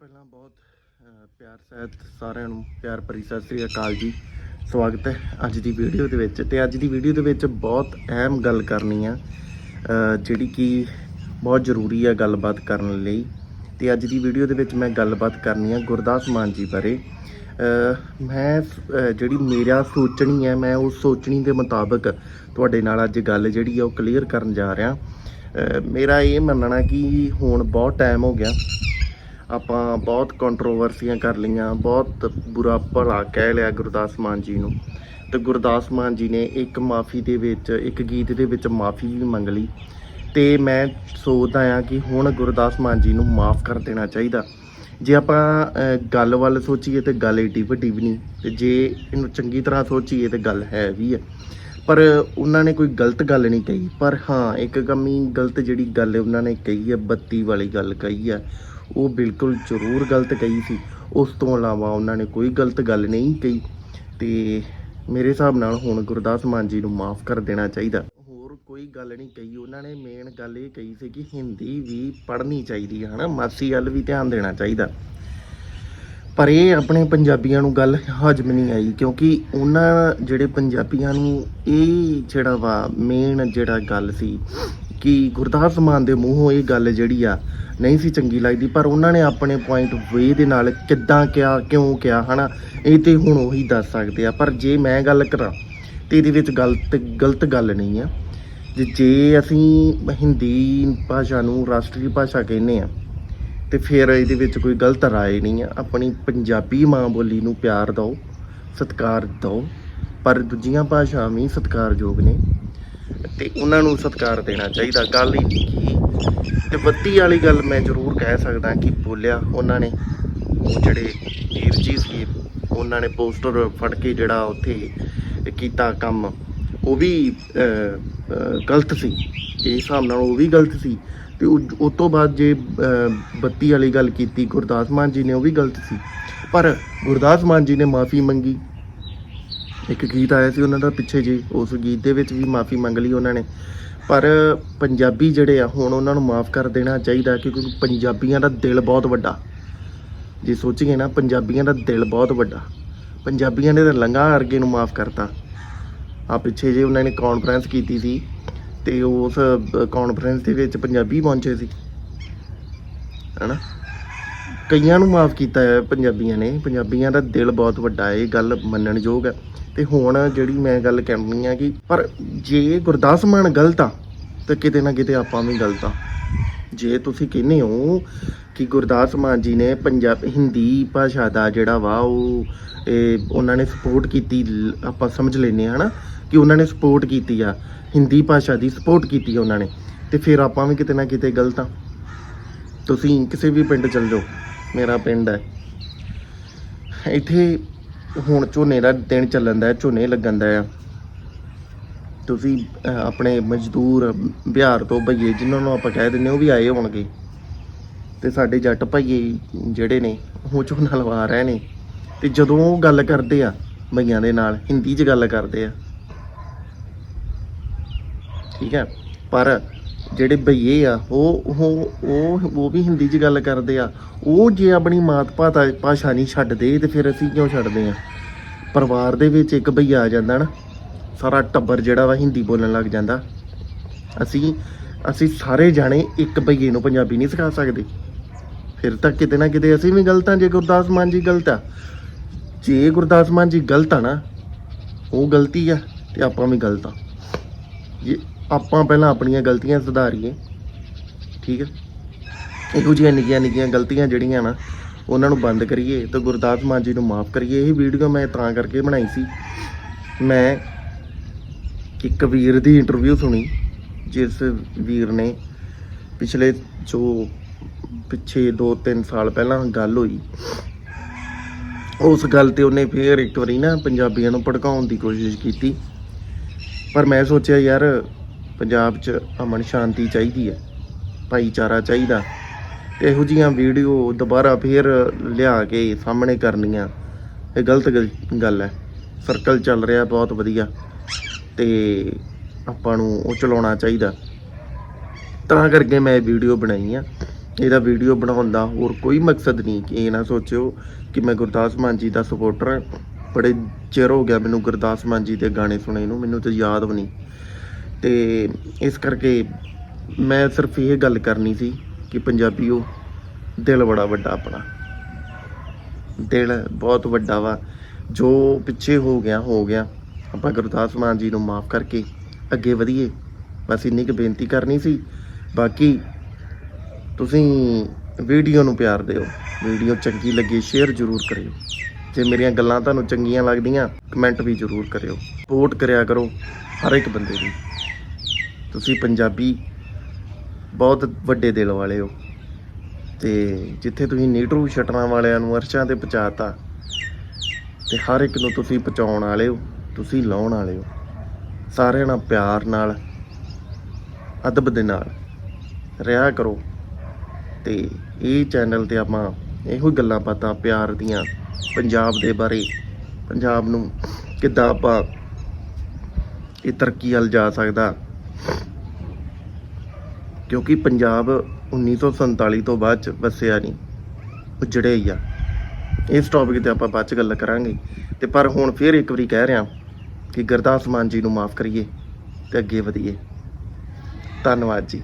ਪਹਿਲਾਂ ਬਹੁਤ ਪਿਆਰ ਸਹਿਤ ਸਾਰਿਆਂ ਨੂੰ ਪਿਆਰ ਭਰੀ ਸਤਿ ਸ੍ਰੀ ਅਕਾਲ ਜੀ। ਸਵਾਗਤ ਹੈ ਅੱਜ ਦੀ ਵੀਡੀਓ ਦੇ ਵਿੱਚ ਤੇ ਅੱਜ ਦੀ ਵੀਡੀਓ ਦੇ ਵਿੱਚ ਬਹੁਤ ਅਹਿਮ ਗੱਲ ਕਰਨੀ ਆ ਜਿਹੜੀ ਕਿ ਬਹੁਤ ਜ਼ਰੂਰੀ ਆ ਗੱਲਬਾਤ ਕਰਨ ਲਈ। ਤੇ ਅੱਜ ਦੀ ਵੀਡੀਓ ਦੇ ਵਿੱਚ ਮੈਂ ਗੱਲਬਾਤ ਕਰਨੀ ਆ ਗੁਰਦਾਸ ਮਾਨ ਜੀ ਬਾਰੇ। ਮੈਂ ਜਿਹੜੀ ਮੇਰਾ ਸੋਚਣੀ ਹੈ ਮੈਂ ਉਸ ਸੋਚਣੀ ਦੇ ਮੁਤਾਬਕ ਤੁਹਾਡੇ ਨਾਲ ਅੱਜ ਗੱਲ ਜਿਹੜੀ ਆ ਉਹ ਕਲੀਅਰ ਕਰਨ ਜਾ ਰਿਹਾ। ਮੇਰਾ ਇਹ ਮੰਨਣਾ ਕਿ ਹੁਣ ਬਹੁਤ ਟਾਈਮ ਹੋ ਗਿਆ। ਆਪਾਂ ਬਹੁਤ ਕੰਟਰੋਵਰਸੀਆਂ ਕਰ ਲਈਆਂ, ਬਹੁਤ ਬੁਰਾ ਭਲਾ ਕਹਿ ਲਿਆ ਗੁਰਦਾਸ ਮਾਨ ਜੀ ਨੂੰ। ਤੇ ਗੁਰਦਾਸ ਮਾਨ ਜੀ ਨੇ ਇੱਕ ਮਾਫੀ ਦੇ ਵਿੱਚ, ਇੱਕ ਗੀਤ ਦੇ ਵਿੱਚ ਮਾਫੀ ਵੀ ਮੰਗ ਲਈ। ਤੇ ਮੈਂ ਸੋਚਦਾ ਆ ਕਿ ਹੁਣ ਗੁਰਦਾਸ ਮਾਨ ਜੀ ਨੂੰ ਮਾਫ ਕਰ ਦੇਣਾ ਚਾਹੀਦਾ। ਜੇ ਆਪਾਂ ਗੱਲ ਵੱਲ ਸੋਚੀਏ ਤੇ ਗੱਲ ਏਡੀ ਵੱਡੀ ਵੀ ਨਹੀਂ, ਤੇ ਜੇ ਇਹਨੂੰ ਚੰਗੀ ਤਰ੍ਹਾਂ ਸੋਚੀਏ ਤੇ ਗੱਲ ਹੈ ਵੀ ਹੈ ਪਰ ਉਹਨਾਂ ਨੇ ਕੋਈ ਗਲਤ ਗੱਲ ਨਹੀਂ ਕਹੀ। ਪਰ ਹਾਂ, ਇੱਕ ਕਮੀ ਗਲਤ ਜਿਹੜੀ ਗੱਲ ਉਹਨਾਂ ਨੇ ਕਹੀ ਹੈ ਬੱਤੀ ਵਾਲੀ ਗੱਲ ਕਹੀ ਹੈ ਉਹ ਬਿਲਕੁਲ ਜ਼ਰੂਰ ਗਲਤ ਕਹੀ ਸੀ। ਉਸ ਤੋਂ ਇਲਾਵਾ ਉਹਨਾਂ ਨੇ ਕੋਈ ਗਲਤ ਗੱਲ ਨਹੀਂ ਕਹੀ ਤੇ ਮੇਰੇ ਹਿਸਾਬ ਨਾਲ ਹੁਣ ਗੁਰਦਾਸ ਮਾਨ ਜੀ ਨੂੰ ਮਾਫ ਕਰ ਦੇਣਾ ਚਾਹੀਦਾ। ਹੋਰ ਕੋਈ ਗੱਲ ਨਹੀਂ ਕਹੀ। ਉਹਨਾਂ ਨੇ ਮੇਨ ਗੱਲ ਇਹ ਕਹੀ ਸੀ ਕਿ ਹਿੰਦੀ ਵੀ ਪੜ੍ਹਨੀ ਚਾਹੀਦੀ ਹੈ, ਹਨਾ? ਮਾਸੀ ਵੱਲ ਵੀ ਧਿਆਨ ਦੇਣਾ ਚਾਹੀਦਾ। ਪਰ ਇਹ ਆਪਣੇ ਪੰਜਾਬੀਆਂ ਨੂੰ ਗੱਲ ਹਜਮ ਨਹੀਂ ਆਈ ਕਿਉਂਕਿ ਉਹਨਾਂ ਜਿਹੜੇ ਪੰਜਾਬੀਆਂ ਨੂੰ ਇਹ ਜਿਹੜਾ ਵਾ ਮੇਨ ਜਿਹੜਾ ਗੱਲ ਸੀ ਕਿ ਗੁਰਦਾਸ ਮਾਨ ਦੇ ਮੂੰਹੋਂ ਇਹ ਗੱਲ ਜਿਹੜੀ ਆ ਨਹੀਂ ਸੀ ਚੰਗੀ ਲੱਗਦੀ, ਪਰ ਉਹਨਾਂ ਨੇ ਆਪਣੇ ਪੁਆਇੰਟ ਵੇ ਦੇ ਨਾਲ ਕਿੱਦਾਂ ਕਿਹਾ, ਕਿਉਂ ਕਿਹਾ, ਹਨਾ? ਇਹ ਤੇ ਹੁਣ ਉਹੀ ਦੱਸ ਸਕਦੇ ਆ। ਪਰ ਜੇ ਮੈਂ ਗੱਲ ਕਰਾਂ ਤੇ ਇਹਦੇ ਵਿੱਚ ਗਲਤ ਗਲਤ ਗੱਲ ਨਹੀਂ ਆ। ਜੇ ਜੇ ਅਸੀਂ ਹਿੰਦੀ ਭਾਸ਼ਾ ਨੂੰ ਰਾਸ਼ਟਰੀ ਭਾਸ਼ਾ ਕਹਿੰਦੇ ਆ, ਤੇ ਫਿਰ ਇਹਦੇ ਵਿੱਚ ਕੋਈ ਗਲਤ ਰਾਏ ਨਹੀਂ ਆ। ਆਪਣੀ ਪੰਜਾਬੀ ਮਾਂ ਬੋਲੀ ਨੂੰ ਪਿਆਰ ਦਿਓ, ਸਤਿਕਾਰ ਦਿਓ, ਪਰ ਦੂਜੀਆਂ ਭਾਸ਼ਾਵਾਂ ਵੀ ਸਤਿਕਾਰਯੋਗ ਨੇ। ਤੇ ਉਹਨਾਂ ਨੂੰ ਸਤਿਕਾਰ ਦੇਣਾ ਚਾਹੀਦਾ। ਗੱਲ ਹੀ ਤੇ ਬੱਤੀ ਵਾਲੀ ਗੱਲ ਮੈਂ ਜ਼ਰੂਰ ਕਹਿ ਸਕਦਾ ਕਿ ਬੋਲਿਆ ਉਹਨਾਂ ਨੇ। ਉਹ ਜਿਹੜੇ ਵੀਰ ਜੀ ਸੀ, ਉਹਨਾਂ ਨੇ ਪੋਸਟਰ ਫੜ ਕੇ ਜਿਹੜਾ ਉੱਥੇ ਕੀਤਾ ਕੰਮ, ਉਹ ਵੀ ਗਲਤ ਸੀ। ਇਸ ਹਿਸਾਬ ਨਾਲ ਉਹ ਵੀ ਗਲਤ ਸੀ। ਤੇ ਉਹ ਤੋਂ ਬਾਅਦ ਜੇ ਬੱਤੀ ਵਾਲੀ ਗੱਲ ਕੀਤੀ, ਗੁਰਦਾਸ ਮਾਨ ਜੀ ਨੇ, ਉਹ ਵੀ ਗਲਤ ਸੀ। ਪਰ ਗੁਰਦਾਸ ਮਾਨ ਜੀ ਨੇ ਮਾਫੀ ਮੰਗੀ। ਇੱਕ ਗੀਤ ਆਇਆ ਸੀ ਉਹਨਾਂ ਦਾ ਪਿੱਛੇ ਜੇ ਉਸ ਗੀਤ ਦੇ ਵਿੱਚ ਵੀ ਮਾਫੀ ਮੰਗ ਲਈ ਉਹਨਾਂ ਨੇ। ਪਰ ਪੰਜਾਬੀ ਜਿਹੜੇ ਆ, ਹੁਣ ਉਹਨਾਂ ਨੂੰ ਮਾਫ ਕਰ ਦੇਣਾ ਚਾਹੀਦਾ ਕਿਉਂਕਿ ਪੰਜਾਬੀਆਂ ਦਾ ਦਿਲ ਬਹੁਤ ਵੱਡਾ। ਜੇ ਸੋਚੀਏ ਨਾ, ਪੰਜਾਬੀਆਂ ਦਾ ਦਿਲ ਬਹੁਤ ਵੱਡਾ। ਪੰਜਾਬੀਆਂ ਨੇ ਤਾਂ ਲੰਗਾ ਅਰਗੇ ਨੂੰ ਮਾਫ ਕਰਤਾ। ਆ ਪਿੱਛੇ ਜੇ ਉਹਨਾਂ ਨੇ ਕਾਨਫਰੰਸ ਕੀਤੀ ਸੀ ਤੇ ਉਸ ਕਾਨਫਰੰਸ ਦੇ ਵਿੱਚ ਪੰਜਾਬੀ ਪਹੁੰਚੇ ਸੀ। ਹਨਾ? ਕਈਆਂ ਨੂੰ ਮਾਫ ਕੀਤਾ ਹੈ, ਪੰਜਾਬੀਆਂ ਨੇ। ਪੰਜਾਬੀਆਂ ਦਾ ਦਿਲ ਬਹੁਤ ਵੱਡਾ ਹੈ, ਇਹ ਗੱਲ ਮੰਨਣਯੋਗ ਹੈ। ਤੇ ਹੁਣ ਜਿਹੜੀ ਮੈਂ ਗੱਲ ਕਹਿਣੀ ਆ ਕਿ ਪਰ ਜੇ ਗੁਰਦਾਸ ਮਾਨ ਗਲਤ ਆ, ਤਾਂ ਕਿਤੇ ਨਾ ਕਿਤੇ ਆਪਾਂ ਵੀ ਗਲਤ ਆ। ਜੇ ਤੁਸੀਂ ਕਹਿੰਦੇ ਹੋ ਕਿ ਗੁਰਦਾਸ ਮਾਨ ਜੀ ਨੇ ਪੰਜਾਬ ਹਿੰਦੀ ਭਾਸ਼ਾ ਦਾ ਜਿਹੜਾ ਵਾ, ਉਹ, ਇਹ, ਉਹਨਾਂ ਨੇ ਸਪੋਰਟ ਕੀਤੀ, ਆਪਾਂ ਸਮਝ ਲੈਨੇ ਆ ਹਨਾ, ਕਿ ਉਹਨਾਂ ਨੇ ਸਪੋਰਟ ਕੀਤੀ ਆ। ਹਿੰਦੀ ਭਾਸ਼ਾ ਦੀ ਸਪੋਰਟ ਕੀਤੀ ਆ ਉਹਨਾਂ ਨੇ। ਤੇ ਫਿਰ ਆਪਾਂ ਵੀ ਕਿਤੇ ਨਾ ਕਿਤੇ ਗਲਤ ਆ। ਤੁਸੀਂ ਕਿਸੇ ਵੀ ਪਿੰਡ ਚਲ ਜਾਓ। ਮੇਰਾ ਪਿੰਡ ਹੈ। ਇੱਥੇ ਹੁਣ ਝੋਨੇ ਦਾ ਦਿਨ ਚੱਲਣ ਦਾ ਝੋਨੇ ਲੱਗਣ ਦਾ ਆ ਤੁਸੀਂ ਆਪਣੇ ਮਜ਼ਦੂਰ ਬਿਹਾਰ ਤੋਂ ਭਈਏ ਜਿਨ੍ਹਾਂ ਨੂੰ ਆਪਾਂ ਕਹਿ ਦਿੰਦੇ ਉਹ ਵੀ ਆਏ ਹੋਣਗੇ। ਤੇ ਸਾਡੇ ਜੱਟ ਭਈਏ ਜਿਹੜੇ ਨੇ, ਉਹ ਝੋਨਾ ਲਵਾ ਰਹੇ ਨੇ। ਤੇ ਜਦੋਂ ਉਹ ਗੱਲ ਕਰਦੇ ਆ, ਭਈਆਂ ਦੇ ਨਾਲ, ਹਿੰਦੀ 'ਚ ਗੱਲ ਕਰਦੇ ਆ। ਠੀਕ ਹੈ? ਪਰ ਜਿਹੜੇ ਭਈਏ ਆ, ਉਹ ਉਹ ਉਹ ਉਹ ਵੀ ਹਿੰਦੀ 'ਚ ਗੱਲ ਕਰਦੇ ਆ। ਉਹ ਜੇ ਆਪਣੀ ਮਾਤ ਭਾਤਾ, ਭਾਸ਼ਾ ਨਹੀਂ ਛੱਡਦੇ, ਤੇ ਫਿਰ ਅਸੀਂ ਕਿਉਂ ਛੱਡਦੇ ਆ? ਪਰਿਵਾਰ ਦੇ ਵਿੱਚ ਇੱਕ ਭਈਆ ਆ ਜਾਂਦਾ ਨਾ, ਸਾਰਾ ਟੱਬਰ ਜਿਹੜਾ ਵਾ ਹਿੰਦੀ ਬੋਲਣ ਲੱਗ ਜਾਂਦਾ। ਅਸੀਂ ਅਸੀਂ ਸਾਰੇ ਜਾਣੇ ਇੱਕ ਭਈਏ ਨੂੰ ਪੰਜਾਬੀ ਨਹੀਂ ਸਿਖਾ ਸਕਦੇ। ਫਿਰ ਤਾਂ ਕਿਤੇ ਨਾ ਕਿਤੇ ਅਸੀਂ ਵੀ ਗਲਤ ਆ, ਜੇ ਗੁਰਦਾਸ ਮਾਨ ਜੀ ਗਲਤ ਆ। ਜੇ ਗੁਰਦਾਸ ਮਾਨ ਜੀ ਗਲਤ ਆ ਨਾ, ਉਹ ਗਲਤੀ ਆ, ਤੇ ਆਪਾਂ ਵੀ ਗਲਤ ਆ। ਜੇ ਆਪਾਂ ਪਹਿਲਾਂ ਆਪਣੀਆਂ ਗਲਤੀਆਂ ਸੁਧਾਰੀਏ, ਠੀਕ ਹੈ? ਇਹੋ ਜਿਹੀਆਂ ਨਿੱਕੀਆਂ ਨਿੱਕੀਆਂ ਗਲਤੀਆਂ ਜਿਹੜੀਆਂ ਨਾ, ਉਹਨਾਂ ਨੂੰ ਬੰਦ ਕਰੀਏ ਤੇ ਗੁਰਦਾਸ ਮਾਨ ਜੀ ਨੂੰ ਮਾਫ ਕਰੀਏ। ਇਹ ਵੀਡੀਓ ਮੈਂ ਤਾਂ ਕਰਕੇ ਬਣਾਈ ਸੀ। ਮੈਂ ਇੱਕ ਵੀਰ ਦੀ ਇੰਟਰਵਿਊ ਸੁਣੀ, ਜਿਸ ਵੀਰ ਨੇ ਪਿਛਲੇ ਜੋ ਪਿੱਛੇ 2-3 ਸਾਲ ਪਹਿਲਾਂ ਗੱਲ ਹੋਈ, ਉਸ ਗੱਲ ਤੇ ਉਹਨੇ ਫੇਰ ਇੱਕ ਵਾਰੀ ਨਾ ਪੰਜਾਬੀਆਂ ਨੂੰ ਭੜਕਾਉਣ ਦੀ ਕੋਸ਼ਿਸ਼ ਕੀਤੀ। ਪਰ ਮੈਂ ਸੋਚਿਆ, ਯਾਰ ਪੰਜਾਬ 'ਚ ਅਮਨ ਸ਼ਾਂਤੀ ਚਾਹੀਦੀ ਹੈ, ਭਾਈਚਾਰਾ ਚਾਹੀਦਾ। ਤੇ ਇਹੋ ਜੀਆਂ ਵੀਡੀਓ ਦੁਬਾਰਾ ਫੇਰ ਲਿਆ ਕੇ ਸਾਹਮਣੇ ਕਰਨੀਆਂ, ਇਹ ਗਲਤ ਗੱਲ- ਗੱਲ ਹੈ। ਸਰਕਲ ਚੱਲ ਰਿਹਾ ਬਹੁਤ ਵਧੀਆ ਤੇ ਆਪਾਂ ਨੂੰ ਉਹ ਚਲਾਉਣਾ ਚਾਹੀਦਾ। ਤਾਂ ਕਰਕੇ ਮੈਂ ਇਹ ਵੀਡੀਓ ਬਣਾਈ ਆ। ਇਹਦਾ ਵੀਡੀਓ ਬਣਾਉਣ ਦਾ ਹੋਰ ਕੋਈ ਮਕਸਦ ਨਹੀਂ ਕਿ ਇਹ ਨਾ ਸੋਚਿਓ ਕਿ ਮੈਂ ਗੁਰਦਾਸ ਮਾਨ ਜੀ ਦਾ ਸਪੋਰਟਰ ਹਾਂ। ਬੜੇ ਚਿਰ ਹੋ ਗਿਆ ਮੈਨੂੰ ਗੁਰਦਾਸ ਮਾਨ ਜੀ ਦੇ ਗਾਣੇ ਸੁਣੇ ਨੂੰ, ਮੈਨੂੰ ਤਾਂ ਯਾਦ ਵੀ ਨਹੀਂ। ਤੇ ਇਸ ਕਰਕੇ ਮੈਂ ਸਿਰਫ ਇਹ ਗੱਲ ਕਰਨੀ ਸੀ ਕਿ ਪੰਜਾਬੀਓ, ਦਿਲ ਬੜਾ ਵੱਡਾ ਆਪਣਾ। ਦਿਲ ਬਹੁਤ ਵੱਡਾ ਵਾ। ਜੋ ਪਿੱਛੇ ਹੋ ਗਿਆ ਹੋ ਗਿਆ। ਆਪਾਂ ਗੁਰਦਾਸ ਮਾਨ ਜੀ ਨੂੰ ਮਾਫ ਕਰਕੇ ਅੱਗੇ ਵਧੀਏ। ਬਸ ਇੰਨੀ ਕੁ ਬੇਨਤੀ ਕਰਨੀ ਸੀ। ਬਾਕੀ ਤੁਸੀਂ ਵੀਡੀਓ ਨੂੰ ਪਿਆਰ ਦਿਓ। ਵੀਡੀਓ ਚੰਗੀ ਲੱਗੇ, ਸ਼ੇਅਰ ਜ਼ਰੂਰ ਕਰਿਓ। ਜੇ ਮੇਰੀਆਂ ਗੱਲਾਂ ਤੁਹਾਨੂੰ ਚੰਗੀਆਂ ਲੱਗਦੀਆਂ, ਕਮੈਂਟ ਵੀ ਜ਼ਰੂਰ ਕਰਿਓ। ਸਪੋਰਟ ਕਰਿਆ ਕਰੋ, ਹਰ ਇੱਕ ਬੰਦੇ ਦੀ। ਤੁਸੀਂ ਪੰਜਾਬੀ ਬਹੁਤ ਵੱਡੇ ਦਿਲ ਵਾਲੇ ਹੋ। ਤੇ ਜਿੱਥੇ ਤੁਸੀਂ ਨੀਟਰੂ ਛਟਰਾਂ ਵਾਲਿਆਂ ਨੂੰ ਅਰਸ਼ਾਂ ਤੇ ਪਹੁੰਚਾਤਾ, ਤੇ ਹਰ ਇੱਕ ਨੂੰ ਤੁਸੀਂ ਪਹੁੰਚਾਉਣ ਵਾਲੇ ਹੋ, ਤੁਸੀਂ ਲਾਉਣ ਵਾਲੇ ਹੋ। ਸਾਰਿਆਂ ਨਾਲ ਪਿਆਰ ਨਾਲ, ਅਦਬ ਦੇ ਨਾਲ ਰਿਹਾ ਕਰੋ। ਤੇ ਇਹ ਚੈਨਲ ਤੇ ਆਪਾਂ ਇਹੋ ਹੀ ਗੱਲਾਂ ਬਾਤਾਂ ਪਿਆਰ ਦੀਆਂ, ਪੰਜਾਬ ਦੇ ਬਾਰੇ, ਪੰਜਾਬ ਨੂੰ ਕਿੱਦਾਂ ਆਪਾਂ ਇਹ ਤਰੱਕੀ ਵੱਲ ਜਾ ਸਕਦਾ ਕਿਉਂਕਿ ਪੰਜਾਬ 1947 ਤੋਂ ਬਾਅਦ ਚ ਵਸਿਆ ਨਹੀਂ ਉਜੜਿਆ ਹੀ ਆ। ਇਸ ਟੌਪਿਕ ਤੇ ਆਪਾਂ ਬਾਅਦ ਚ ਗੱਲ ਕਰਾਂਗੇ। ਤੇ ਪਰ ਹੁਣ ਫੇਰ ਇੱਕ ਵਾਰੀ ਕਹਿ ਰਿਹਾ ਕਿ ਗੁਰਦਾਸ ਮਾਨ ਜੀ ਨੂੰ ਮਾਫ ਕਰੀਏ ਤੇ ਅੱਗੇ ਵਧੀਏ। ਧੰਨਵਾਦ ਜੀ।